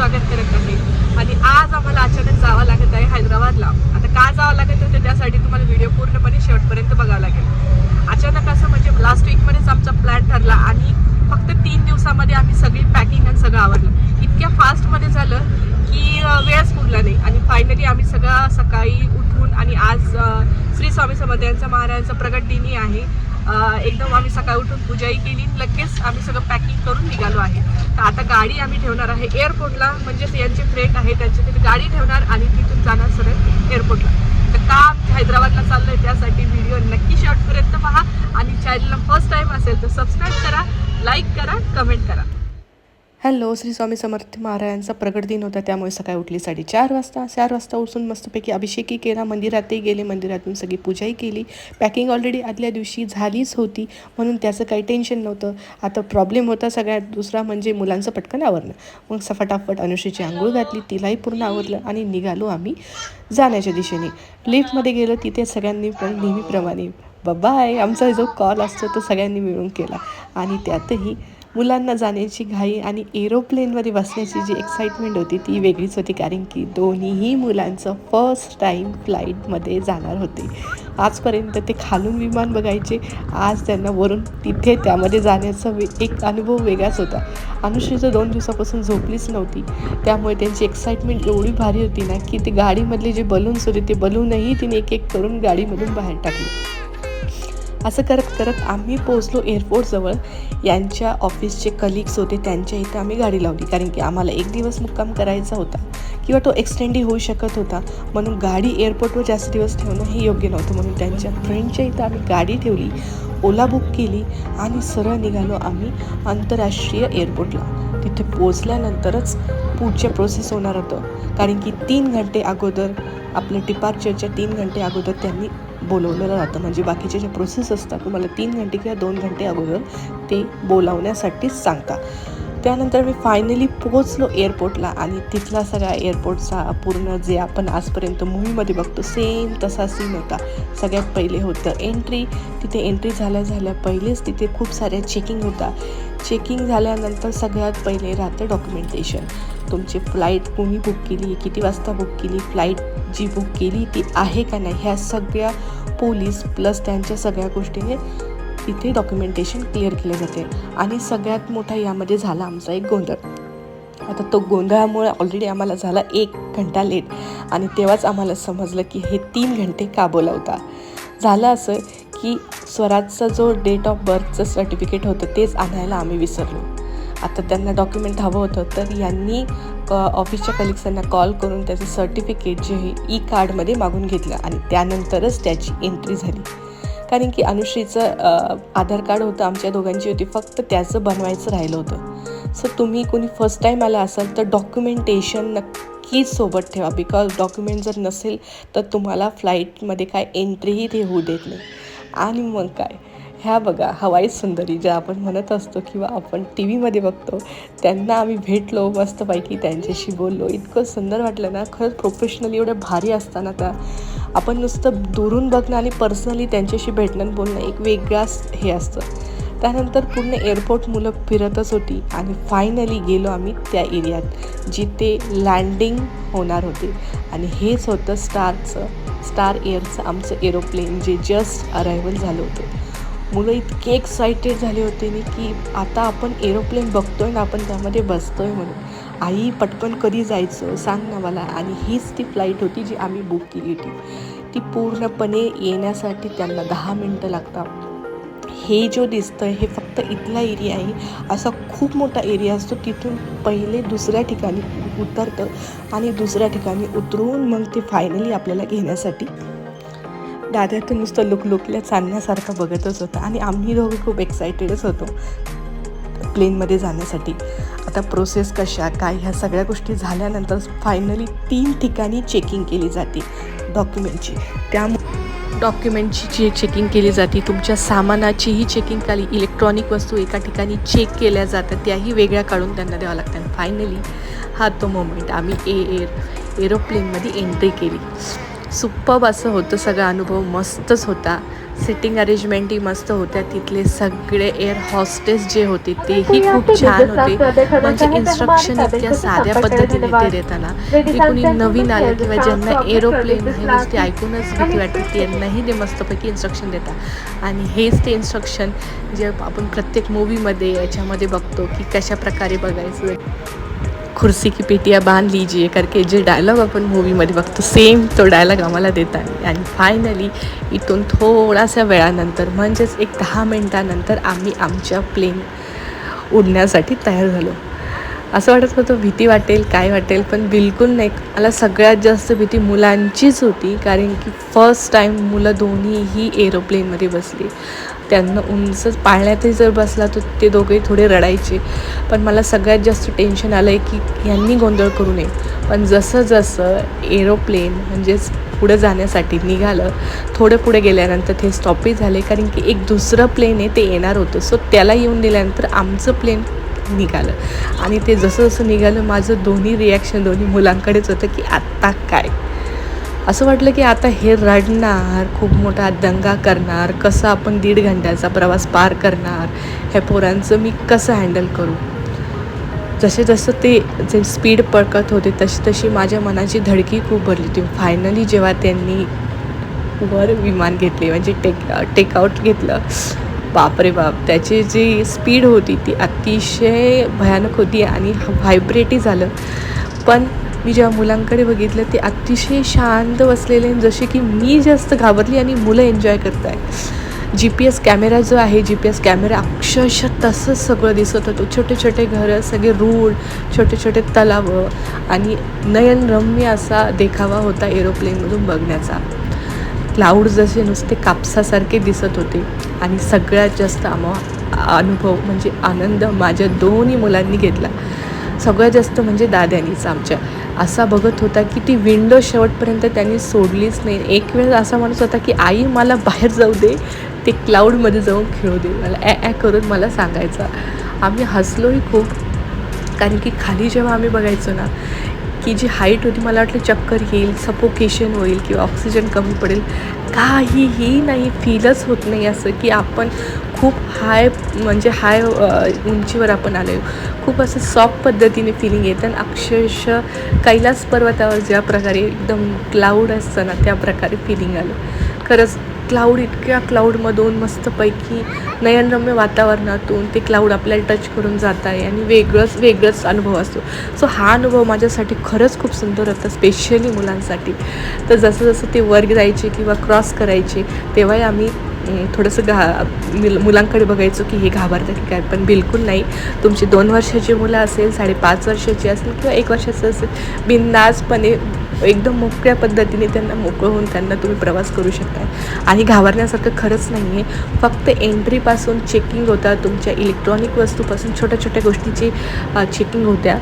स्वागत करत आहे. आणि आज आम्हाला अचानक जावं लागत आहे हैदराबादला. आता का जावं लागत आहे त्यासाठी तुम्हाला व्हिडिओ पूर्णपणे शेवटपर्यंत बघावं लागेल. अचानक असं म्हणजे लास्ट वीकमध्येच आमचा प्लॅन ठरला आणि फक्त तीन दिवसामध्ये आम्ही सगळी पॅकिंग आणि सगळं आवडलं इतक्या फास्टमध्ये झालं की वेळच पुरला नाही. आणि फायनली आम्ही सगळं सकाळी उठून आणि आज श्री स्वामी समर्थ यांचा महाराजांचा प्रगट दिनी आहे. एकदम आम्ही सकाळी उठून पूजाही केली लगेच आम्ही सगळं पॅकिंग करून निघालो आहे. तर आता गाडी आम्ही ठेवणार आहे एअरपोर्टला म्हणजेच यांचे फ्रेंड आहे त्यांची तिथे गाडी ठेवणार आणि तिथून जाणार सरळ एअरपोर्टला तर का हैदराबादला हैदराबादला आहे त्यासाठी व्हिडिओ नक्की शॉर्टपर्यंत पहा. आणि चॅनलला फर्स्ट टाइम असेल तर सबस्क्राईब करा लाईक करा कमेंट करा. हॅलो श्री स्वामी समर्थ महाराजांचा प्रगट दिन होता. त्यामुळे सकाळी उठली साडेचार वाजता. चार वाजता उठून मस्तपैकी अभिषेकही केला. मंदिरातही गेले. मंदिरातून सगळी पूजाही केली. पॅकिंग ऑलरेडी आदल्या दिवशी झालीच होती. म्हणून त्याचं काही टेन्शन नव्हतं. आता प्रॉब्लेम होता सगळ्यात. दुसरा म्हणजे मुलांचं पटकन आवरणं. मग सफटाफट अनुषेची आंघोळ घातली. तिलाही पूर्ण आवरलं आणि निघालो आम्ही जाण्याच्या दिशेने. लिफ्टमध्ये गेलो. तिथे सगळ्यांनी पण नेहमीप्रमाणे बाबा आहे आमचा जो कॉल असतो तो सगळ्यांनी मिळून केला. आणि त्यातही मुलांना जाण्याची घाई आणि एरोप्लेनमध्ये बसण्याची जी एक्साइटमेंट होती ती वेगळीच होती. कारण की दोन्हीही मुलांचं फर्स्ट टाईम फ्लाईटमध्ये जाणार होते. आजपर्यंत ते खालून विमान बघायचे. आज त्यांना वरून तिथे त्यामध्ये जाण्याचा वे एक अनुभव वेगळाच होता. अनुश्रीचं दोन दिवसापासून झोपलीच नव्हती. त्यामुळे त्यांची एक्साइटमेंट एवढी भारी होती ना की ते गाडीमधले जे बलून्स होते ते बलूनही तिने एक एक करून गाडीमधून बाहेर टाकले. असं करत करत आम्ही पोहोचलो एअरपोर्टजवळ यांच्या ऑफिसचे कलिग्स होते त्यांच्या इथं आम्ही गाडी लावली. कारण की आम्हाला एक दिवस मुक्काम करायचा होता किंवा तो एक्सटेंडही होऊ शकत होता. म्हणून गाडी एअरपोर्टवर जास्त दिवस ठेवणं हे योग्य नव्हतं. म्हणून त्यांच्या फ्रेंडच्या इथं आम्ही गाडी ठेवली. ओला बुक केली आणि सरळ निघालो आम्ही आंतरराष्ट्रीय एअरपोर्टला. तिथे पोचल्यानंतरच पुढच्या प्रोसेस होणार होतं. कारण की तीन घंटे अगोदर आपल्या डिपार्चरच्या तीन घंटे अगोदर त्यांनी बोलवलेलं राहतं. म्हणजे बाकीचे जे प्रोसेस असतात तुम्हाला तीन घंटे किंवा दोन घंटे अगोदर ते बोलावण्यासाठीच सांगतात. त्यानंतर मी फायनली पोहोचलो एअरपोर्टला आणि तिथला सगळा एअरपोर्टचा पूर्ण जे आपण आजपर्यंत मूवीमध्ये बघतो सेम तसा सीन होता. सगळ्यात पहिले होतं एंट्री तिथे एंट्री झाल्या झाल्या पहिलेच तिथे खूप साऱ्या चेकिंग होता. चेकिंग झाल्यानंतर सगळ्यात पहिले राहतं डॉक्युमेंटेशन तुमची फ्लाईट कोणी बुक केली किती वाजता बुक केली फ्लाईट जी बुक केली ती आहे का नाही ह्या सगळ्या पोलीस प्लस त्यांच्या सगळ्या गोष्टीने तिथे डॉक्युमेंटेशन क्लिअर केले जाते. आणि सगळ्यात मोठा यामध्ये झाला आमचा एक गोंधळ. आता तो गोंधळामुळे ऑलरेडी आम्हाला झाला एक घंटा लेट आणि तेव्हाच आम्हाला समजलं की हे तीन घंटे का बोलावता? झालं असं की स्वराजचा जो डेट ऑफ बर्थचं सर्टिफिकेट होतं तेच आणायला आम्ही विसरलो. आता त्यांना डॉक्युमेंट हवं होतं तर यांनी क ऑफिसच्या कलिग्सांना कॉल करून त्याचं सर्टिफिकेट जे आहे ई कार्डमध्ये मागून घेतलं. आणि त्यानंतरच त्याची एंट्री झाली. कारण की अनुश्रीचं आधार कार्ड होतं आमच्या दोघांची होती. फक्त त्याचं बनवायचं राहिलं होतं. सो तुम्ही कोणी फर्स्ट टाईम आला असाल तर डॉक्युमेंटेशन नक्कीच सोबत ठेवा. बिकॉज डॉक्युमेंट जर नसेल तर तुम्हाला फ्लाईटमध्ये काय एंट्रीही ते होऊ देत नाही. आणि मग काय? ह्या बघा हवाई सुंदरी ज्या आपण म्हणत असतो किंवा आपण टी व्हीमध्ये बघतो त्यांना आम्ही भेटलो मस्तपैकी त्यांच्याशी बोललो. इतकं सुंदर वाटलं ना खरंच प्रोफेशनली एवढं भारी असताना त्या आपण नुसतं दुरून बघणं आणि पर्सनली त्यांच्याशी भेटणं बोलणं एक वेगळाच हे असतं. त्यानंतर पूर्ण एअरपोर्ट मुलं फिरतच होती आणि फायनली गेलो आम्ही त्या एरियात जिथे लँडिंग होणार होते. आणि हेच होतं स्टारचं स्टार एअरचं आमचं एरोप्लेन जे जस्ट अरायवल झालं होतं. मुलं इतके एक्सायटेड झाले होते ना की आता आपण एरोप्लेन बघतोय ना आपण त्यामध्ये बसतोय म्हणून. आई पटकन कधी जायचं सांग ना मला. आणि हीच ती फ्लाईट होती जी आम्ही बुक केली होती. ती पूर्णपणे येण्यासाठी त्यांना दहा मिनटं लागतात. हे जो दिसतं हे फक्त इथला एरिया आहे. असा खूप मोठा एरिया असतो तिथून पहिले दुसऱ्या ठिकाणी उतरतं आणि दुसऱ्या ठिकाणी उतरून मग ते फायनली आपल्याला घेण्यासाठी दाद्यातून नुसतं लुकलुकल्या चालण्यासारखं बघतच होतं. आणि आम्ही दोघं खूप एक्सायटेडच होतो. प्लेनमध्ये जाण्यासाठी. आता प्रोसेस कशा काय ह्या सगळ्या गोष्टी झाल्यानंतर फायनली तीन ठिकाणी चेकिंग केली जाते डॉक्युमेंटची त्या डॉक्युमेंटची जी चेकिंग केली जाते तुमच्या सामानाचीही चेकिंग केली इलेक्ट्रॉनिक वस्तू एका ठिकाणी चेक केल्या जातात त्याही वेगळ्या काढून त्यांना द्यावं लागतं फायनली हा तो मोमेंट आम्ही ए एअर एरोप्लेनमध्ये एंट्री केली. सुप्पब असं होतं सगळा अनुभव मस्तच होता. सिटिंग अरेंजमेंटही मस्त होत्या तिथले सगळे एअर हॉस्टेस जे होते तेही खूप छान होते. म्हणजे इन्स्ट्रक्शन इतक्या साध्या पद्धतीने ते देताना. की कुणी नवीन आलं किंवा ज्यांना एरोप्लेन हे नुसते ऐकूनच भीती वाटते त्यांनाही ते मस्तपैकी इन्स्ट्रक्शन देतात. आणि हेच ते इन्स्ट्रक्शन जे आपण प्रत्येक मूवीमध्ये याच्यामध्ये बघतो की कशा प्रकारे बघायचं. खुर्सी की पेटिया बांध लीजिए करके जे डायलॉग आपण मूवीमध्ये बघतो सेम तो डायलॉग आम्हाला देतात. आणि फायनली इथून थोडासा वेळानंतर म्हणजेच एक दहा मिनटानंतर आम्ही आमच्या प्लेन उडण्यासाठी तयार झालो. असं वाटत होतं भीती वाटेल काय वाटेल पण बिलकुल नाही. मला सगळ्यात जास्त भीती मुलांचीच होती कारण की फर्स्ट टाईम मुलं दोन्हीही एरोप्लेनमध्ये बसली. त्यांना उंच पाळण्यातही जर बसला तर ते दोघेही थोडे रडायचे. पण मला सगळ्यात जास्त टेन्शन आलं आहे की यांनी गोंधळ करू नये. पण जसं जसं एरोप्लेन म्हणजेच पुढं जाण्यासाठी निघालं थोडं पुढे गेल्यानंतर ते स्टॉपही झाले. कारण की एक दुसरं प्लेन आहे ते येणार होतं. सो त्याला येऊन दिल्यानंतर आमचं प्लेन निघालं. आणि ते जसं जसं निघालं माझं दोन्ही रिॲक्शन दोन्ही मुलांकडेच होतं की आत्ता काय? असं वाटलं की आता हे रडणार खूप मोठा दंगा करणार कसं आपण दीड घंट्याचा प्रवास पार करणार ह्या पोरांचं मी कसं हँडल करू? जसे जसं ते जे स्पीड पळकत होते तशी तशी माझ्या मनाची धडकी खूप भरली होती. फायनली जेव्हा त्यांनी वर विमान घेतले म्हणजे टेक टेकआउट घेतलं बापरे बाप त्याची जी स्पीड होती ती अतिशय भयानक होती आणि व्हायब्रेटही झालं. पण मी जेव्हा मुलांकडे बघितलं ते अतिशय शांत बसलेले जसे की मी जास्त घाबरली आणि मुलं एन्जॉय करत आहे जी पी एस कॅमेरा जो आहे जी पी एस कॅमेरा अक्षरशः तसंच सगळं दिसत होतं. छोटे छोटे घरं सगळे रूळ छोटे छोटे तलावं आणि नयनरम्य असा देखावा होता एरोप्लेनमधून बघण्याचा. क्लाउड जसे नुसते कापसासारखे दिसत होते आणि सगळ्यात जास्त आम्हा अनुभव म्हणजे आनंद माझ्या दोन्ही मुलांनी घेतला. सगळ्यात जास्त म्हणजे दाद्यानीच आमच्या. असा बघत होता की ती विंडो शेवटपर्यंत त्यांनी सोडलीच नाही. एक वेळ असा म्हणत होता की आई मला बाहेर जाऊ दे. ते क्लाऊडमध्ये जाऊन खेळू दे. मला ॲ ॲ करून मला सांगायचा. आम्ही हसलोही खूप. कारण की खाली जेव्हा आम्ही बघायचो ना की जी हाईट होती मला वाटलं चक्कर येईल सपोकेशन होईल किंवा ऑक्सिजन कमी पडेल. काहीही नाही फीलच होत नाही असं की आपण खूप हाय म्हणजे हाय उंचीवर आपण आलो खूप असं सॉफ्ट पद्धतीने फिलिंग येतं आणि अक्षरशः कैलास पर्वतावर ज्या प्रकारे एकदम क्लाऊड असतं ना त्या प्रकारे फिलिंग आलं. खरंच क्लाऊड इतक्या क्लाऊडमधून मस्तपैकी नयनरम्य वातावरणातून ते क्लाऊड आपल्याला टच करून जात आहे आणि वेगळंच वेगळंच अनुभव असतो. सो हा अनुभव माझ्यासाठी खरंच खूप सुंदर होता स्पेशली मुलांसाठी. तर जसं जसं ते वर्ग जायचे किंवा क्रॉस करायचे तेव्हाही आम्ही थोडंसं घा मुल मुलांकडे बघायचो की हे घाबरतं की काय पण बिलकुल नाही. तुमची दोन वर्षाची मुलं असेल साडेपाच वर्षाची असेल किंवा एक वर्षाचं असेल बिंदासपणे एकदम मोकळ्या पद्धतीने त्यांना मोकळं होऊन त्यांना तुम्ही प्रवास करू शकता आणि घाबरण्यासारखं खरंच नाही आहे फक्त एंट्रीपासून चेकिंग होता तुमच्या इलेक्ट्रॉनिक वस्तूपासून छोट्या छोट्या गोष्टीची चेकिंग होत्या.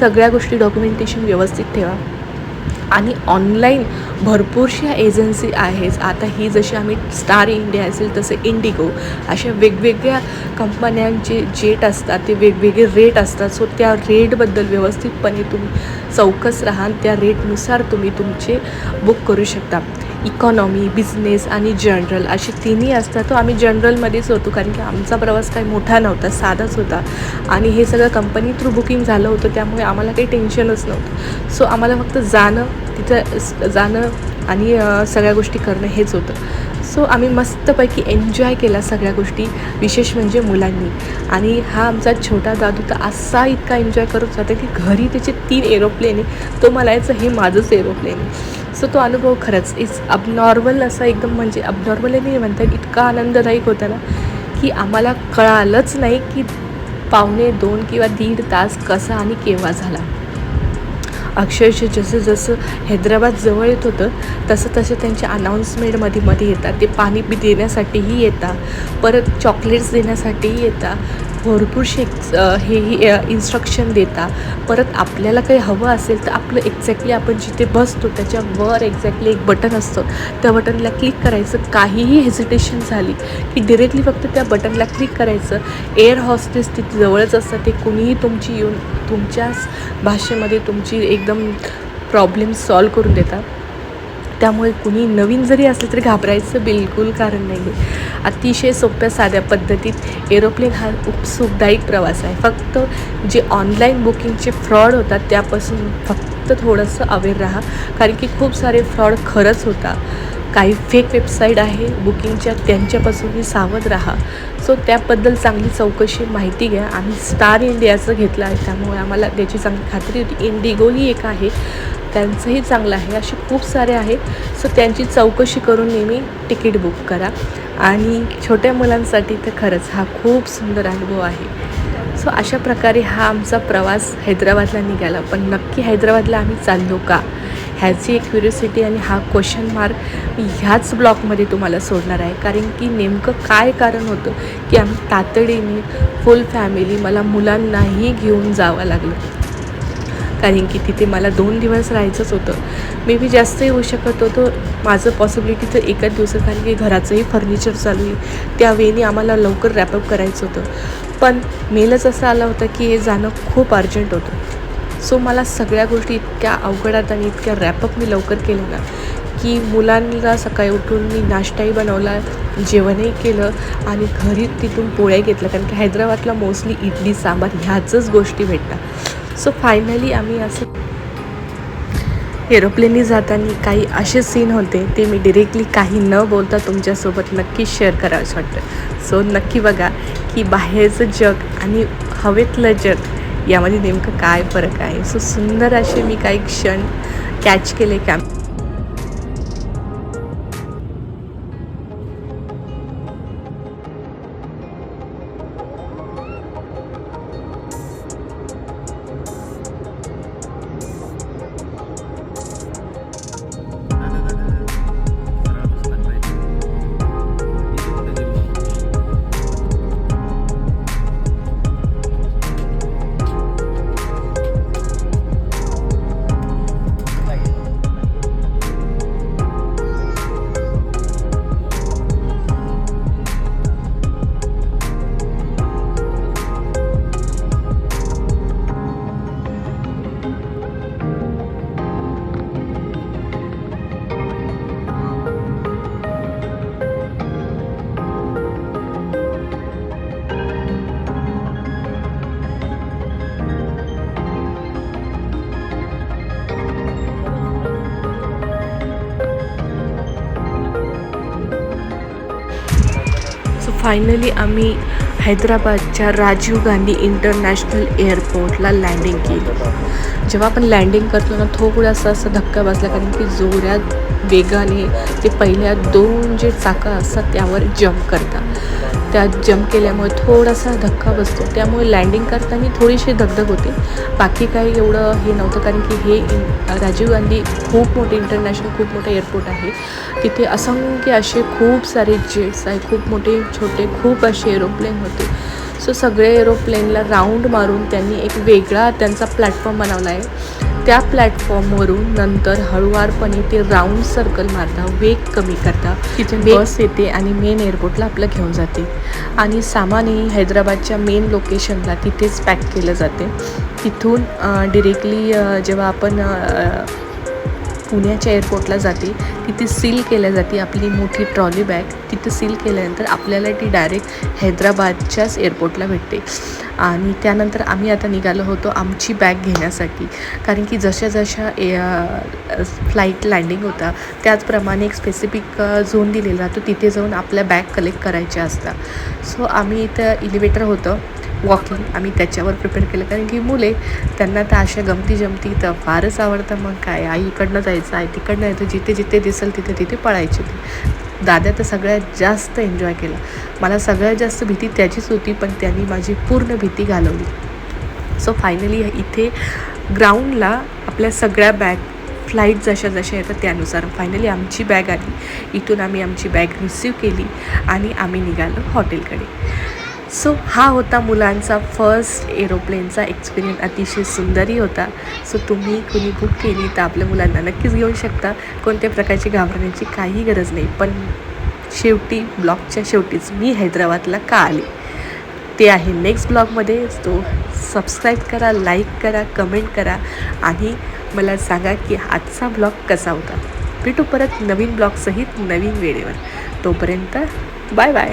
सगळ्या गोष्टी डॉक्युमेंटेशन व्यवस्थित ठेवा. आणि ऑनलाईन भरपूरशा एजन्सी आहेच आता ही जशी आम्ही स्टार इंडिया असेल तसे इंडिगो अशा वेगवेगळ्या कंपन्यांचे जेट असतात ते वेगवेगळे रेट असतात. सो त्या रेटबद्दल व्यवस्थितपणे तुम्ही चौकस राहाल त्या रेटनुसार तुम्ही तुमचे बुक करू शकता. इकॉनॉमी बिझनेस आणि जनरल असे तिन्ही असतात. तो आम्ही जनरलमध्येच होतो कारण की आमचा प्रवास काही मोठा नव्हता साधाच होता. आणि हे सगळं कंपनी थ्रू बुकिंग झालं होतं त्यामुळे आम्हाला काही टेन्शनच नव्हतं. सो आम्हाला फक्त जाणं तिथं जाणं आणि सगळ्या गोष्टी करणं हेच होतं. सो आम्ही मस्तपैकी एन्जॉय केला सगळ्या गोष्टी विशेष म्हणजे मुलांनी. आणि हा आमचा छोटा दादू तर असा इतका एन्जॉय करत होता की घरी त्याचे तीन एरोप्लेन आहे. तो म्हणायचं हे माझंच एरोप्लेन आहे. सो तो अनुभव खरंच इज अबनॉर्मल असा एकदम म्हणजे अबनॉर्मल नाही म्हणता इतका आनंददायक होता ना की आम्हाला कळालंच नाही की पावणे दोन किंवा दीड तास कसा आणि केव्हा झाला. अक्षरशः जसं जसं हैदराबाद जवळ येत होतं तसं तसं त्यांच्या अनाऊन्समेंटमध्ये मध्ये येतात. ते पाणी बी देण्यासाठीही येतात. परत चॉकलेट्स देण्यासाठीही येतात. भरपूरशे एक्स हेही इन्स्ट्रक्शन देता. परत आपल्याला काही हवं असेल तर आपलं एक्झॅक्टली आपण जिथे बसतो त्याच्यावर एक्झॅक्टली एक बटन असतं. त्या बटनला क्लिक करायचं. काहीही हेजिटेशन झाली की डिरेक्टली फक्त त्या बटनला क्लिक करायचं. एअर हॉस्टेस तिथे जवळच असतात ते कुणीही तुमची येऊन तुमच्याच भाषेमध्ये तुमची एकदम प्रॉब्लेम सॉल्व करून देतात. त्यामुळे कुणी नवीन जरी असलं तरी घाबरायचं बिलकुल कारण नाही आहे. अतिशय सोप्या साध्या पद्धतीत एरोप्लेन हा खूप सुखदायक प्रवास आहे. फक्त जे ऑनलाईन बुकिंगचे फ्रॉड होतात त्यापासून फक्त थोडंसं अवेअर राहा. कारण की खूप सारे फ्रॉड खरंच होता काही फेक वेबसाईट आहे बुकिंगच्या त्यांच्यापासूनही सावध राहा. सो त्याबद्दल चांगली चौकशी माहिती घ्या. आम्ही स्टार इंडियाचं घेतलं आहे. त्यामुळे आम्हाला त्याची चांगली खात्री होती. इंडिगोही एक आहे. त्यांचंही चांगलं आहे असे खूप सारे आहे सो त्यांची चौकशी करून नेहमी तिकीट बुक करा. आणि छोट्या मुलांसाठी तर खरंच हा खूप सुंदर अनुभव आहे. सो अशा प्रकारे हा आमचा प्रवास हैदराबादला निघाला. पण नक्की हैदराबादला आम्ही चाललो का? ह्याची एक क्युरियोसिटी आणि हा क्वेश्चन मार्क मी ह्याच ब्लॉकमध्ये तुम्हाला सोडणार आहे. कारण की नेमकं काय कारण होतं की आम्ही तातडीने फुल फॅमिली मला मुलांनाही घेऊन जावं लागलं. कारण की तिथे मला दोन दिवस राहायचंच होतं. मे बी जास्त येऊ शकत होतं. माझं पॉसिबिलिटी तर एकाच दिवसात कारण की घराचंही फर्निचर चालू आहे. त्या आम्हाला लवकर रॅपअप करायचं होतं. पण मेलच असं आलं होतं की हे जाणं खूप अर्जंट होतं. सो मला सगळ्या गोष्टी इतक्या अवघडात आणि इतक्या रॅपअप मी लवकर केलं ना की मुलांना सकाळी उठून मी नाश्ताही बनवला जेवणही केलं आणि घरी तिथून पोळ्या घेतल्या. कारण की हैदराबादला मोस्टली इडली सांबार ह्याचंच गोष्टी भेटतात. सो फायनली आम्ही असं एरोप्लेननी जाताना काही असे सीन होते ते मी डिरेक्टली काही न बोलता तुमच्यासोबत नक्की शेअर करावंसं वाटतं. सो नक्की बघा की बाहेरचं जग आणि हवेतलं जग यामध्ये नेमकं काय फरक आहे? सो सुंदर असे मी काही क्षण कॅच केले कॅम फायनली आम्ही हैदराबादच्या राजीव गांधी इंटरनॅशनल एअरपोर्टला लँडिंग केली. जेव्हा आपण लँडिंग करतो ना थोडासा असं धक्का बसला कारण की जोऱ्यात वेगाने ते पहिल्या दोन जे चाकं असतात त्यावर जम्प करतात. त्यात जम्प केल्यामुळे थोडासा धक्का बसतो. त्यामुळे लँडिंग करताना थोडीशी धगधग होते. बाकी काही एवढं हे नव्हतं कारण की हे राजीव गांधी खूप मोठे इंटरनॅशनल खूप मोठं एअरपोर्ट आहे. तिथे असंख्य असे खूप सारे जेट्स आहे खूप मोठे छोटे खूप असे एरोप्लेन होते. सो सगळे एरोप्लेनला राऊंड मारून त्यांनी एक वेगळा त्यांचा प्लॅटफॉर्म बनवला आहे. त्या प्लॅटफॉर्मवरून नंतर हळुवारपणे ते राऊंड सर्कल मारता वेग कमी करता. तिथे बस येते आणि मेन एअरपोर्टला आपलं घेऊन जाते. आणि सामानही हैदराबादच्या मेन लोकेशनला तिथेच पॅक केलं जाते. तिथून डिरेक्टली जेव्हा आपण पुण्याच्या एअरपोर्टला जाते. तिथे सील केल्या जाते आपली मोठी ट्रॉली बॅग तिथे सील केल्यानंतर आपल्याला ती डायरेक्ट हैदराबादच्याच एअरपोर्टला भेटते. आणि त्यानंतर आम्ही आता निघालो होतो आमची बॅग घेण्यासाठी. कारण की जशा जशा ए फ्लाईट लँडिंग होता त्याचप्रमाणे एक स्पेसिफिक झोन दिलेला राहतो तिथे जाऊन आपल्या बॅग कलेक्ट करायच्या असतात. सो आम्ही इथं इलिव्हेटर होतं. वॉकिंग आम्ही त्याच्यावर प्रिपेअर केलं. कारण की मुले त्यांना तर अशा गमती जमती तर फारच आवडतं. मग काय? आई इकडनं जायचं आहे तिकडनं यायचं जिथे जिथे दिसेल तिथे तिथे पळायचे ते. दादा तर सगळ्यात जास्त एन्जॉय केला. मला सगळ्यात जास्त भीती त्याचीच होती पण त्यांनी माझी पूर्ण भीती घालवली. सो फायनली इथे ग्राउंडला आपल्या सगळ्या बॅग फ्लाईट जशा जशा येतात त्यानुसार फायनली आमची बॅग आली. इथून आम्ही आमची बॅग रिसीव केली आणि आम्ही निघालो हॉटेलकडे सो हा होता मुलांचा फर्स्ट एरोप्लेनचा एक्सपिरियन्स अतिशय सुंदरही होता. सो तुम्ही कुणी बुक केली तर आपल्या मुलांना नक्कीच घेऊ शकता. कोणत्या प्रकारची घाबरण्याची काही गरज नाही. पण शेवटी ब्लॉगच्या शेवटीच मी हैदराबादला का आले? ते आहे नेक्स्ट ब्लॉगमध्ये तो सबस्क्राईब करा लाईक करा कमेंट करा आणि मला सांगा की आजचा ब्लॉग कसा होता. भेटू परत नवीन ब्लॉगसहित नवीन वेळेवर. तोपर्यंत बाय बाय